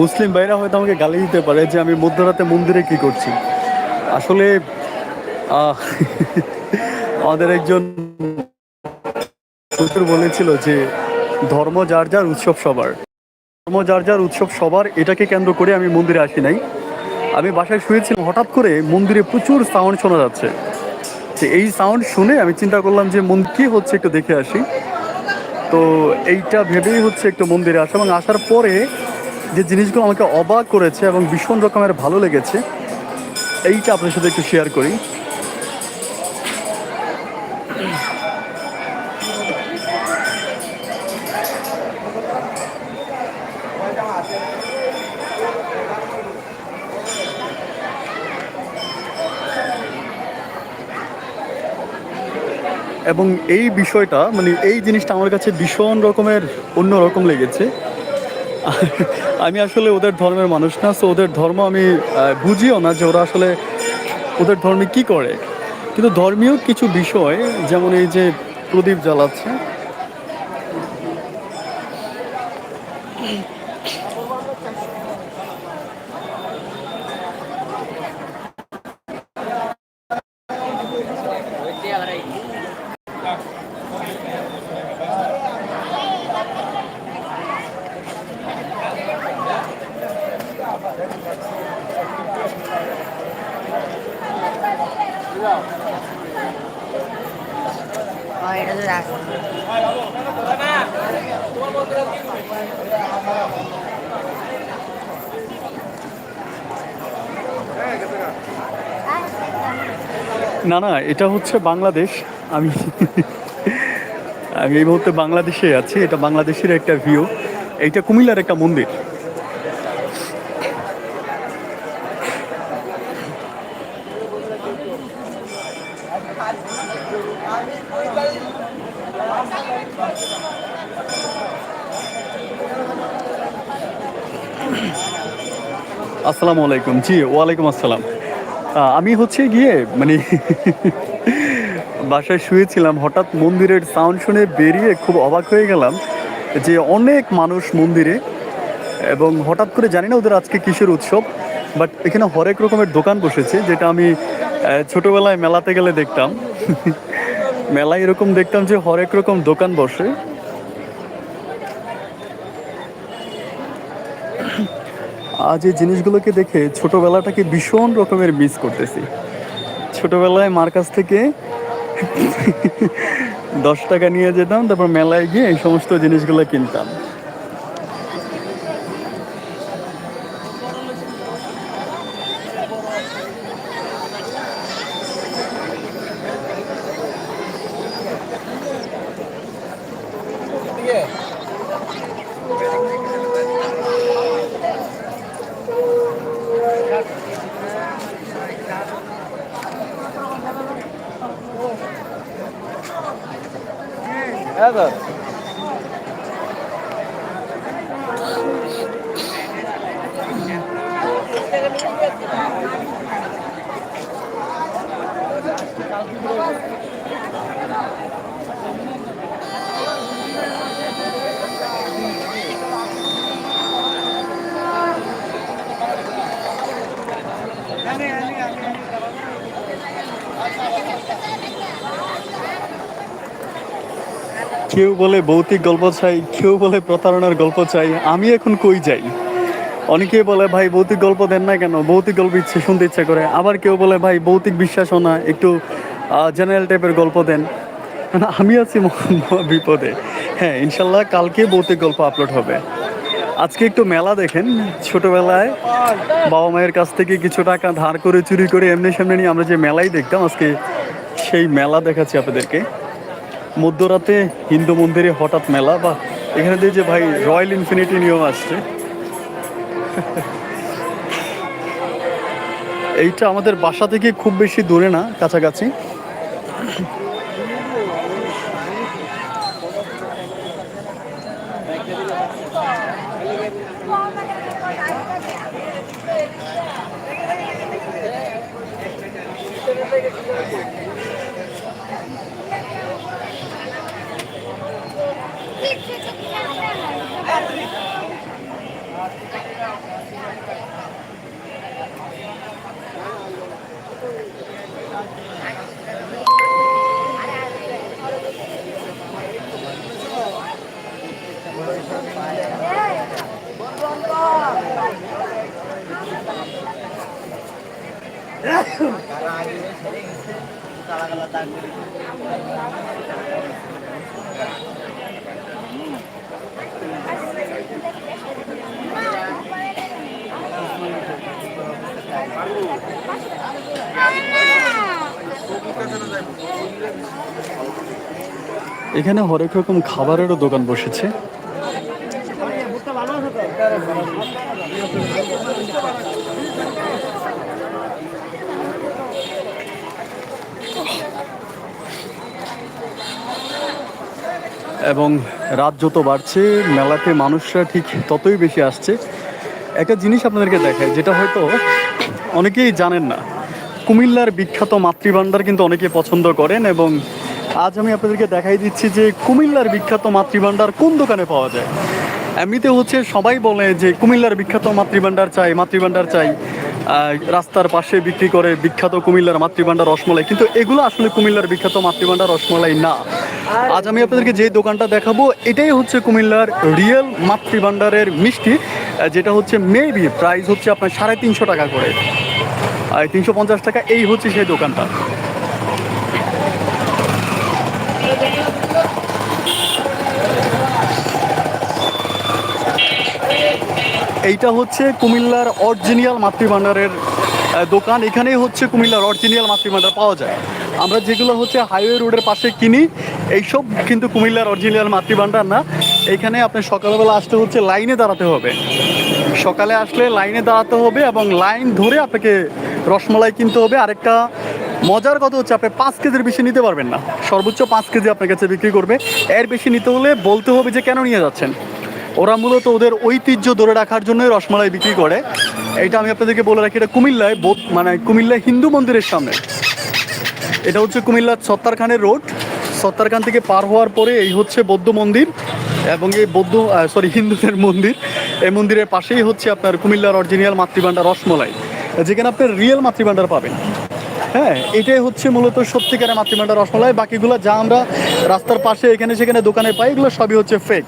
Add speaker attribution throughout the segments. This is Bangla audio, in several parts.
Speaker 1: মুসলিম ভাইরা হয়তো আমাকে গালি দিতে পারে যে আমি মধ্যরাতে মন্দিরে কি করছি। আসলে আমাদের একজন হুজুর বলেছিল যে ধর্ম যার যার উৎসব সবার। ধর্ম যার যার উৎসব সবার, এটাকে কেন্দ্র করে আমি মন্দিরে আসি নাই। আমি বাসায় শুয়েছিলাম, হঠাৎ করে মন্দিরে প্রচুর সাউন্ড শোনা যাচ্ছে। এই সাউন্ড শুনে আমি চিন্তা করলাম যে মন কি হচ্ছে একটু দেখে আসি। তো এইটা ভেবেই হচ্ছে একটু মন্দিরে আসা এবং আসার পরে যে জিনিসগুলো আমাকে অবাক করেছে এবং ভীষণ রকমের ভালো লেগেছে, এইটা আপনার সাথে একটু শেয়ার করি। এবং এই বিষয়টা মানে এই জিনিসটা আমার কাছে ভীষণ রকমের, অন্য রকম লেগেছে। আমি আসলে ওদের ধর্মের মানুষ না সো ওদের ধর্ম আমি বুঝিও না যে ওরা আসলে ওদের ধর্মে কি করে। কিন্তু ধর্মীয় কিছু বিষয়, যেমন এই যে প্রদীপ জ্বালাচ্ছে না না, এটা হচ্ছে বাংলাদেশ। আমি আমি এই মুহূর্তে বাংলাদেশে আছি, এটা বাংলাদেশের একটা ভিউ এইটা কুমিল্লার একটা মন্দির। আসসালামু আলাইকুম। জি, ওয়ালাইকুম আসসালাম। আমি হচ্ছে গিয়ে মানে বাসায় শুয়েছিলাম, হঠাৎ মন্দিরের সাউন্ড শুনে বেরিয়ে খুব অবাক হয়ে গেলাম যে অনেক মানুষ মন্দিরে, এবং হঠাৎ করে জানি না ওদের আজকে কিসের উৎসব বাট এখানে হরেক রকমের দোকান বসেছে, যেটা আমি ছোটোবেলায় মেলাতে গেলে দেখতাম। মেলায় এরকম দেখতাম যে হরেক রকম দোকান বসে আজ এই জিনিসগুলোকে দেখে ছোটোবেলাটাকে ভীষণ রকমের মিস করতেছি। ছোটোবেলায় মার কাছ থেকে দশ টাকা নিয়ে যেতাম, তারপর মেলায় গিয়ে এই সমস্ত জিনিসগুলো কিনতাম। কেউ বলে ভৌতিক গল্প চাই, কেউ বলে প্রতারণার গল্প চাই, আমি এখন কই যাই? অনেকে বলে, ভাই, ভৌতিক গল্প দেন না কেন? ভৌতিক গল্প ইচ্ছে, শুনতে ইচ্ছা করে। আবার কেউ বলে, ভাই, ভৌতিক বিশ্বাসও না, একটু জেনারেল টাইপের গল্প দেন। আমি আছি বিপদে। হ্যাঁ ইনশাল্লাহ কালকে ভৌতিক গল্প আপলোড হবে। আজকে একটু মেলা দেখেন, ছোটবেলায় বাবা মায়ের কাছ থেকে কিছু টাকা ধার করে, চুরি করে এমনি সামনে নিয়ে আমরা যে মেলাই দেখতাম, আজকে সেই মেলা দেখাচ্ছি আপনাদেরকে। মধ্যরাতে হিন্দু মন্দিরে হঠাৎ মেলা, বা এখানে দিয়ে যে ভাই রয়্যাল ইনফিনিটি নিয়ম আসছে এইটা আমাদের বাসা থেকে খুব বেশি দূরে না, কাছাকাছি Thank you. Kalau kalau tanggung. এখানে হরেক রকম খাবারেরও দোকান বসেছে। এবং রাত যত বাড়ছে, মেলাতে মানুষরা ঠিক ততই বেশি আসছে। একটা জিনিস আপনাদেরকে দেখায় যেটা হয়তো অনেকেই জানেন না। কুমিল্লার বিখ্যাত মাতৃভাণ্ডার কিন্তু অনেকে পছন্দ করেন এবং আজ আমি আপনাদেরকে দেখাই দিচ্ছি যে কুমিল্লার বিখ্যাত মাতৃভাণ্ডার কোন দোকানে পাওয়া যায়। এমনিতে হচ্ছে সবাই বলে যে কুমিল্লার বিখ্যাত মাতৃভাণ্ডার চাই মাতৃভাণ্ডার চাই রাস্তার পাশে বিক্রি করে বিখ্যাত কুমিল্লার মাতৃভাণ্ডার রসমলাই। কিন্তু এগুলো আসলে কুমিল্লার বিখ্যাত মাতৃভাণ্ডার রসমলাই না। আজ আমি আপনাদেরকে যে দোকানটা দেখাবো, এটাই হচ্ছে কুমিল্লার রিয়েল মাতৃভাণ্ডারের মিষ্টি যেটা হচ্ছে মেবি প্রাইস হচ্ছে আপনার সাড়ে তিনশো টাকা করে। তিনশো পঞ্চাশ টাকা এই হচ্ছে সেই দোকানটা। এইটা হচ্ছে কুমিল্লার অরিজিনিয়াল মাতৃভাণ্ডারের দোকান। এখানেই হচ্ছে কুমিল্লার অরিজিনাল মাতৃভাণ্ডার পাওয়া যায়। আমরা যেগুলো হচ্ছে হাইওয়ে রোডের পাশে কিনি, এইসব কিন্তু কুমিল্লার অরিজিনাল মাতৃভাণ্ডার না। এখানে আপনি সকালবেলা আসতে হচ্ছে, লাইনে দাঁড়াতে হবে। সকালে আসলে লাইনে দাঁড়াতে হবে এবং লাইন ধরে আপনাকে রসমালাই কিনতে হবে, আরেকটা মজার কথা হচ্ছে আপনি পাঁচ কেজির বেশি নিতে পারবেন না। সর্বোচ্চ পাঁচ কেজি আপনার কাছে বিক্রি করবে। এর বেশি নিতে হলে বলতে হবে যে কেন নিয়ে যাচ্ছেন। ওরা মূলত ওদের ঐতিহ্য ধরে রাখার জন্যই রসমালাই বিক্রি করে। এটা আমি আপনাদেরকে বলে রাখি, এটা কুমিল্লায় বোধ- মানে কুমিল্লায় হিন্দু মন্দিরের সামনে। এটা হচ্ছে কুমিল্লার সত্তারখানের রোড। সত্তারখান থেকে পার হওয়ার পরে এই হচ্ছে বৌদ্ধ মন্দির এবং এই বৌদ্ধ সরি হিন্দুদের মন্দির। এই মন্দিরের পাশেই হচ্ছে আপনার কুমিল্লার অরিজিনাল মাতৃভাণ্ডার রসমলাই। যেখানে আপনার রিয়েল মাতৃভাণ্ডার পাবেন। হ্যাঁ এটাই হচ্ছে মূলত সত্যিকারের মাতৃভাণ্ডার রসমলাই। বাকিগুলো যা আমরা রাস্তার পাশে এখানে সেখানে দোকানে পাই, এগুলো সবই হচ্ছে ফেক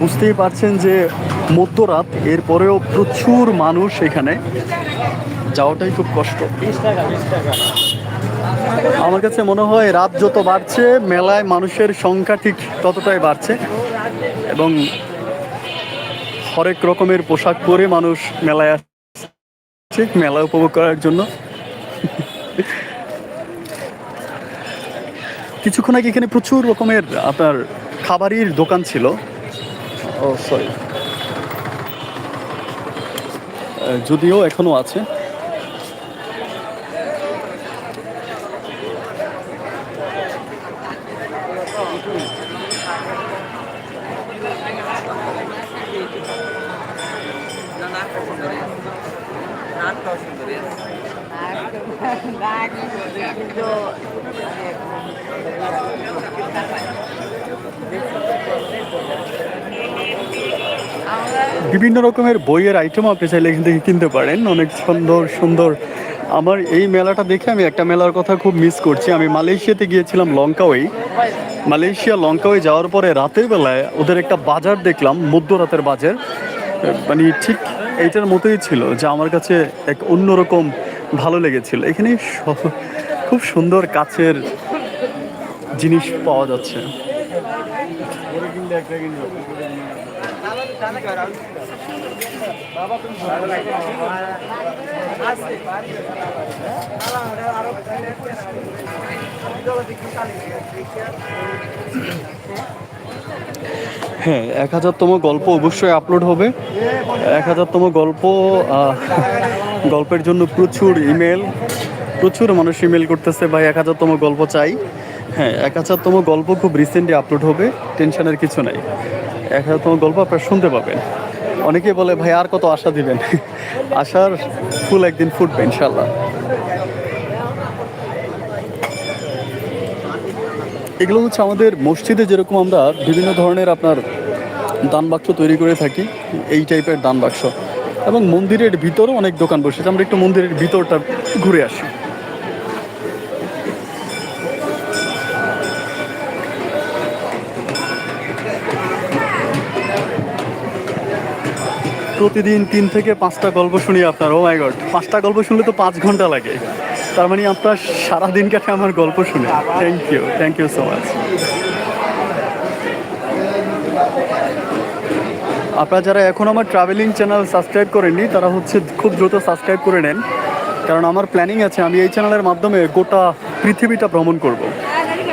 Speaker 1: বুঝতেই পারছেন যে মধ্যরাত, এরপরেও প্রচুর মানুষ এখানে। যাওয়াটাই খুব কষ্ট। আমার কাছে মনে হয় রাত যত বাড়ছে, মেলায় মানুষের সংখ্যা ঠিক ততটাই বাড়ছে। এবং হরেক রকমের পোশাক পরে মানুষ মেলায় আসছে মেলা উপভোগ করার জন্য। কিছুক্ষণ আগে এখানে প্রচুর রকমের আপনার খাবারের দোকান ছিল। ও সরি যদিও এখনও আছে। বিভিন্ন রকমের বইয়ের আইটেম আপনি চাইলে এখান থেকে কিনতে পারেন। অনেক সুন্দর সুন্দর। আমার এই মেলাটা দেখে আমি একটা মেলার কথা খুব মিস করছি। আমি মালয়েশিয়াতে গিয়েছিলাম লঙ্কাওয়ে মালয়েশিয়া লঙ্কাওয়ে যাওয়ার পরে রাতের বেলায় ওদের একটা বাজার দেখলাম, মধ্যরাতের বাজার। মানে ঠিক এইটার মতোই ছিল যা আমার কাছে এক অন্যরকম ভালো লেগেছিল। এখানে খুব সুন্দর কাছের জিনিস পাওয়া যাচ্ছে। হ্যাঁ এক হাজারতম গল্প অবশ্যই আপলোড হবে। এক হাজারতম গল্প গল্পের জন্য প্রচুর ইমেল প্রচুর মানুষ ইমেল করতেছে, ভাই, এক হাজারতম গল্প চাই। হ্যাঁ এক হাজারতম গল্প খুব রিসেন্টলি আপলোড হবে, টেনশনের কিছু নাই। এক হাজারতম গল্প আপনারা শুনতে পাবেন। অনেকেই বলে, ভাই, আর কত আশা দিবেন? আশার ফুল একদিন ফুটবে ইনশাল্লাহ এগুলো হচ্ছে আমাদের মসজিদে যেরকম আমরা বিভিন্ন ধরনের আপনার দান বাক্স তৈরি করে থাকি, এই টাইপের দান বাক্স এবং মন্দিরের ভিতরেও অনেক দোকান বসেছে আমরা একটু মন্দিরের ভিতরটা ঘুরে আসি। প্রতিদিন তিন থেকে পাঁচটা গল্প শুনি আপনার ও মাই গড পাঁচটা গল্প শুনলে তো পাঁচ ঘণ্টা লাগে। তার মানে আপনার সারাদিন কাটে আমার গল্প শুনে। Thank you thank you so much আপনারা যারা এখন আমার ট্রাভেলিং চ্যানেল সাবস্ক্রাইব করেননি, তারা হচ্ছে খুব দ্রুত সাবস্ক্রাইব করে নেন। কারণ আমার প্ল্যানিং আছে, আমি এই চ্যানেলের মাধ্যমে গোটা পৃথিবীটা ভ্রমণ করব।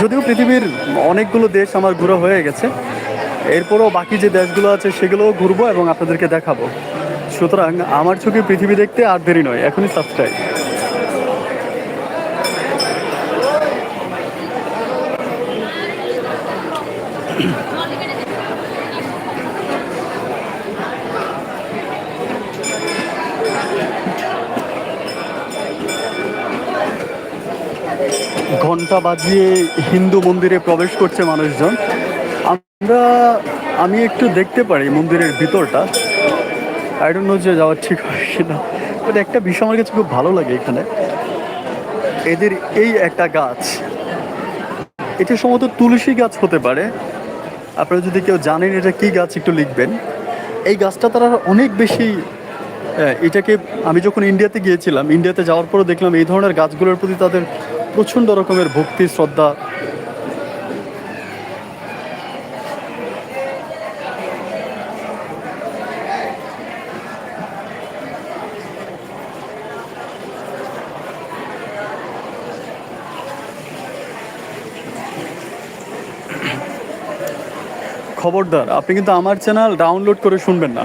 Speaker 1: যদিও পৃথিবীর অনেকগুলো দেশ আমার ঘোরা হয়ে গেছে এরপরও বাকি যে দেশগুলো আছে সেগুলোও ঘুরবো এবং আপনাদেরকে দেখাবো। সুতরাং আমার চোখে পৃথিবী দেখতে আর দেরি নয়, এখনই সাবস্ক্রাইব ঘণ্টা বাজিয়ে হিন্দু মন্দিরে প্রবেশ করছে মানুষজন। আমরা, আমি একটু দেখতে পারি মন্দিরের ভিতরটা। আই ডোন্ট নো যে যাওয়া ঠিক হয় কিনা। বাট একটা বিষয় আমার কাছে খুব ভালো লাগে এখানে। এদের এই একটা গাছ। এটা সম্ভবত তুলসী গাছ হতে পারে। আপনারা যদি কেউ জানেন এটা কি গাছ একটু লিখবেন। এই গাছটা তারা অনেক বেশি এটাকে আমি যখন ইন্ডিয়াতে গিয়েছিলাম ইন্ডিয়াতে যাওয়ার পরও দেখলাম এই ধরনের গাছগুলোর প্রতি তাদের প্রচণ্ড রকমের ভক্তি, শ্রদ্ধা খবরদার, আপনি কিন্তু আমার চ্যানেল ডাউনলোড করে শুনবেন না।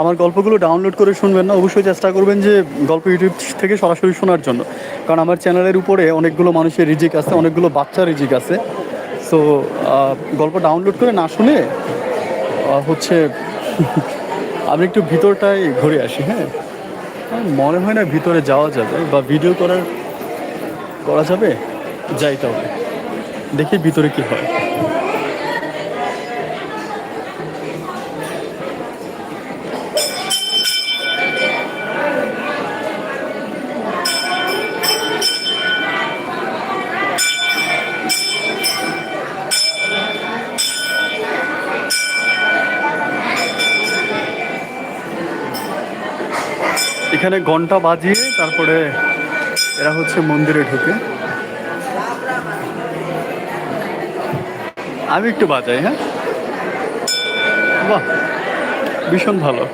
Speaker 1: আমার গল্পগুলো ডাউনলোড করে শুনবেন না, অবশ্যই চেষ্টা করবেন যে গল্প ইউটিউব থেকে সরাসরি শোনার জন্য। কারণ আমার চ্যানেলের উপরে অনেকগুলো মানুষের রিজিক আছে, অনেকগুলো বাচ্চার রিজিক আছে। সো গল্প ডাউনলোড করে না শুনে হচ্ছে আমি একটু ভিতরটাই ঘুরে আসি হ্যাঁ? আমার মনে হয় না ভিতরে যাওয়া যাবে বা ভিডিও করার, করা যাবে? যাই তবে দেখি ভিতরে কি হয়। এখানে ঘণ্টা বাজিয়ে তারপরে এরা হচ্ছে মন্দিরে ঢুকে। আমি একটু বাজাই হ্যাঁ? বাহ, ভীষণ ভালো।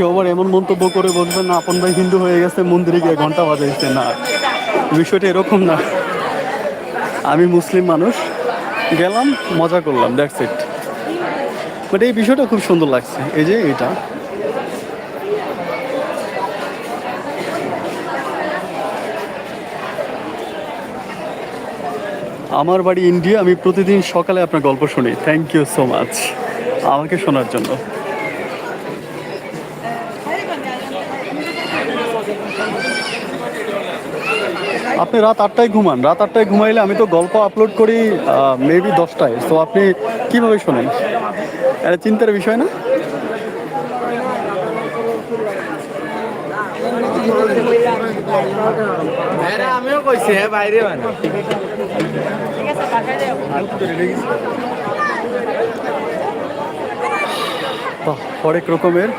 Speaker 1: কেউ আবার এমন মন্তব্য করে বলবেন না আপন ভাই হিন্দু হয়ে গেছে, মন্দিরে গিয়ে ঘণ্টা বাজাইছে। না, বিষয়টা এরকম না। আমি মুসলিম মানুষ, গেলাম, মজা করলাম দ্যাটস ইট বাট এই বিষয়টা খুব সুন্দর লাগছে, এই যে এটা। আমার বাড়ি ইন্ডিয়া, আমি প্রতিদিন সকালে আপনার গল্প শুনি। থ্যাংক ইউ সো মাচ আমাকে শোনার জন্য। আপনি রাত আটটায় ঘুমান। রাত আটটায় ঘুমাইলে আমি তো গল্প আপলোড করি মেবি দশটায়। তো আপনি কীভাবে শোনেন? এটা চিন্তার বিষয় না?
Speaker 2: হ্যাঁ আমিও কইছি হ্যাঁ বাইরে মানে
Speaker 1: হরেক রকমের।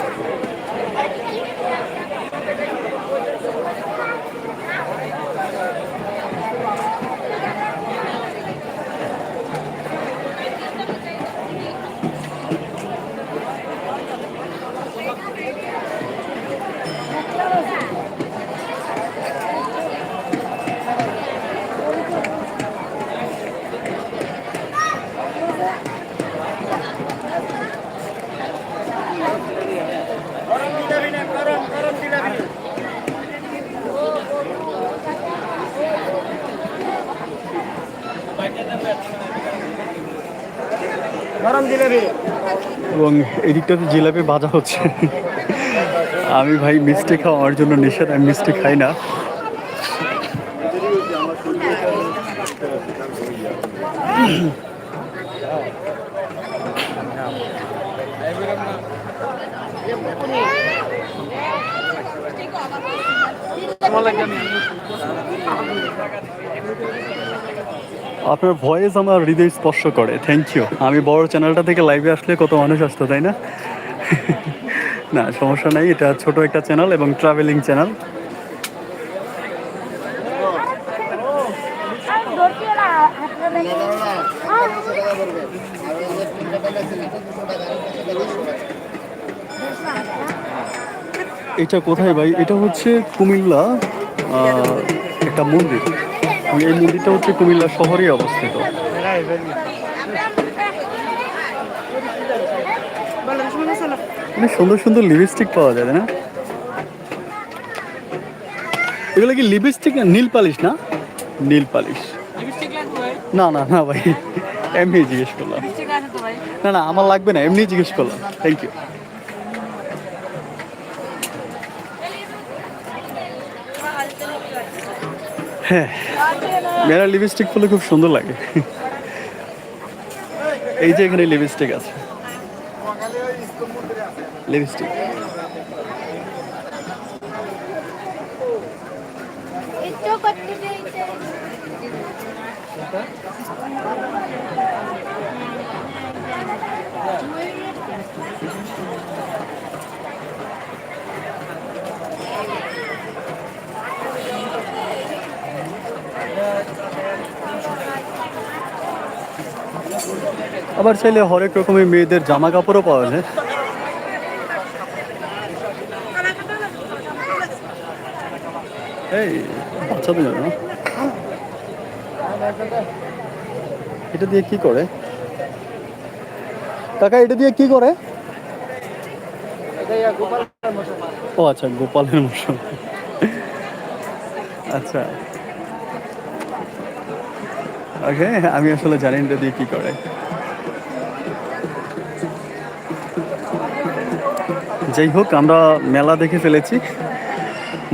Speaker 1: এবং এদিকটাতে জিলাপি ভাজা হচ্ছে। আমি ভাই মিষ্টি খাওয়ার জন্য নিষেধ, আমি মিষ্টি খাই না। আপনার ভয়েস আমার হৃদয় স্পর্শ করে থ্যাংক ইউ আমি বড় চ্যানেলটা থেকে লাইভে আসলে কত মানুষ আসতো, তাই না? না, সমস্যা নাই, এটা ছোট একটা চ্যানেল এবং ট্রাভেলিং চ্যানেল এটা কোথায় ভাই? এটা হচ্ছে কুমিল্লা একটা মন্দির। এই মন্দিরটা হচ্ছে কুমিল্লা শহরেই অবস্থিত। সুন্দর সুন্দর লিপস্টিক পাওয়া যায় না? এগুলো কি লিপস্টিক নীল পালিশ না? নীল পালিশ না না না ভাই এমনি জিজ্ঞেস করলাম। না না আমার লাগবে না এমনি জিজ্ঞেস করলাম। থ্যাংক ইউ হ্যাঁ মেয়েরা লিপস্টিক ফুলে খুব সুন্দর লাগে। এই যে এখানে লিপস্টিক আছে। লিপস্টিক আবার চাইলে হরেক রকমের মেয়েদের জামা কাপড়ও পাওয়া যায়। এই বাচ্চাদের জন্য এটা দিয়ে কি করে? কাকা, এটা দিয়ে কি করে? ও আচ্ছা গোপালের মশন আচ্ছা। ওকে, আমি আসলে জানি এটা দিয়ে কি করে। যাই হোক, আমরা মেলা দেখে ফেলেছি।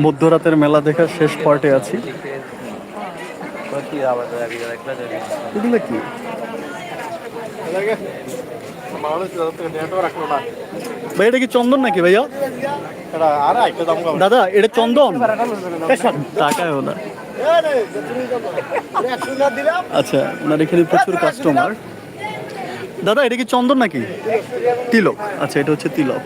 Speaker 1: মধ্যরাতের মেলা দেখার শেষ পার্টে আছি। এটা কি চন্দন নাকি ভাইয়া? দাদা, এটা চন্দন? টাকায় না। আচ্ছা ওনার এখানে প্রচুর কাস্টমার দাদা, এটা কি চন্দন নাকি? তিলক। আচ্ছা এটা হচ্ছে তিলক।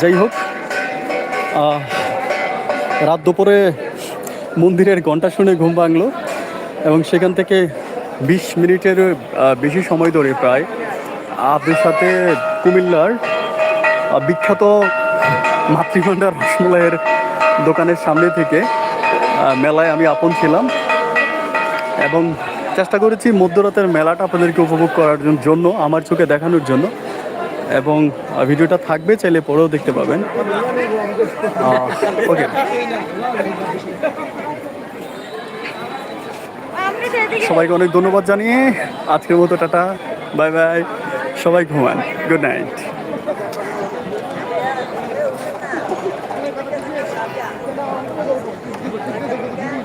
Speaker 1: যাই হোক রাত দুপুরে মন্দিরের ঘণ্টা শুনে ঘুম ভাঙলো। এবং সেখান থেকে বিশ মিনিটের বেশি সময় ধরে প্রায়, আপনার সাথে কুমিল্লার বিখ্যাত মাতৃভাণ্ডার রসমলাইয়ের দোকানের সামনে থেকে মেলায় আমি আপন ছিলাম এবং চেষ্টা করেছি মধ্যরাতের মেলাটা আপনাদেরকে উপভোগ করার জন্য, আমার চোখে দেখানোর জন্য এবং ভিডিওটা থাকবে, চাইলে পরেও দেখতে পাবেন। ওকে। সবাইকে অনেক ধন্যবাদ জানিয়ে আজকের মতো টাটা। Bye bye. সবাই ঘুমান। Good night.